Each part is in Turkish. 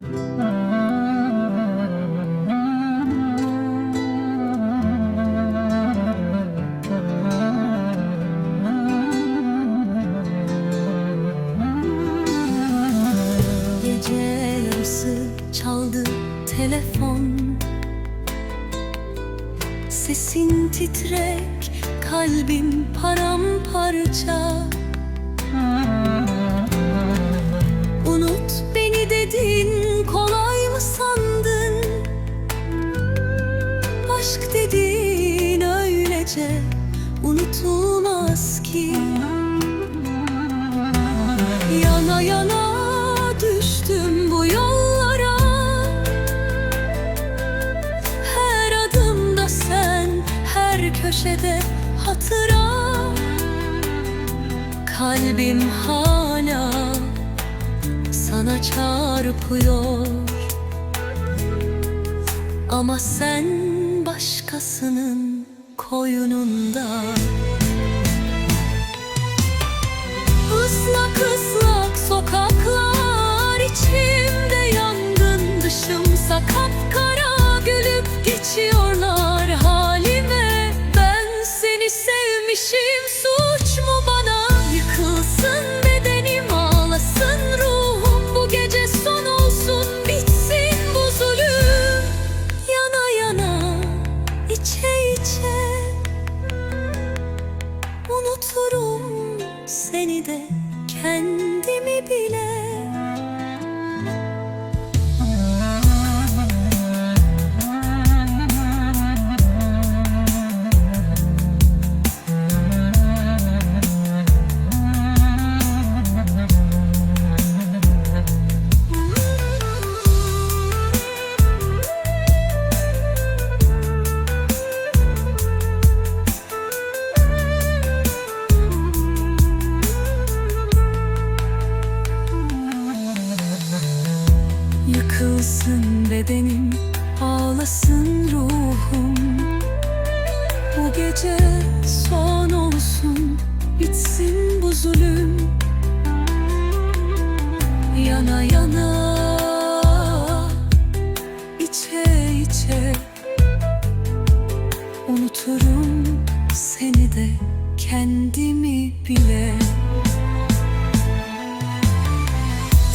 Gece yarısı çaldı telefon. Sesin titrek, kalbim paramparça köşede hatıra. Kalbim hala sana çarpıyor. Ama sen başkasının koyununda sevmişim suç mu bana? Yıkılsın bedenim ağlasın ruhum. Bu gece son olsun bitsin bu Yana yana içe içe Unuturum seni de kendimi bile Yıkılsın bedenim, ağlasın ruhum. Bu gece son olsun, bitsin bu zulüm. Yana yana, içe içe Unuturum seni de kendimi bile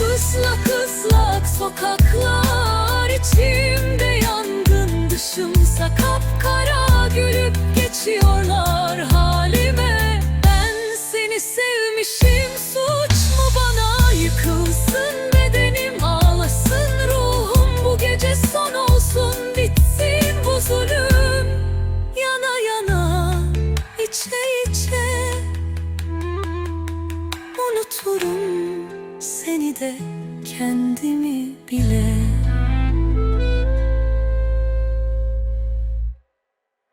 Islak ıslak sokaklar içimde yangın dışımsa kapkara gülüp geçiyorlar halime. Ben seni sevmişim suç mu bana? Yıkılsın bedenim ağlasın ruhum. Bu gece son olsun bitsin bu zulüm. Yana yana içe içe Unuturum de kendimi bile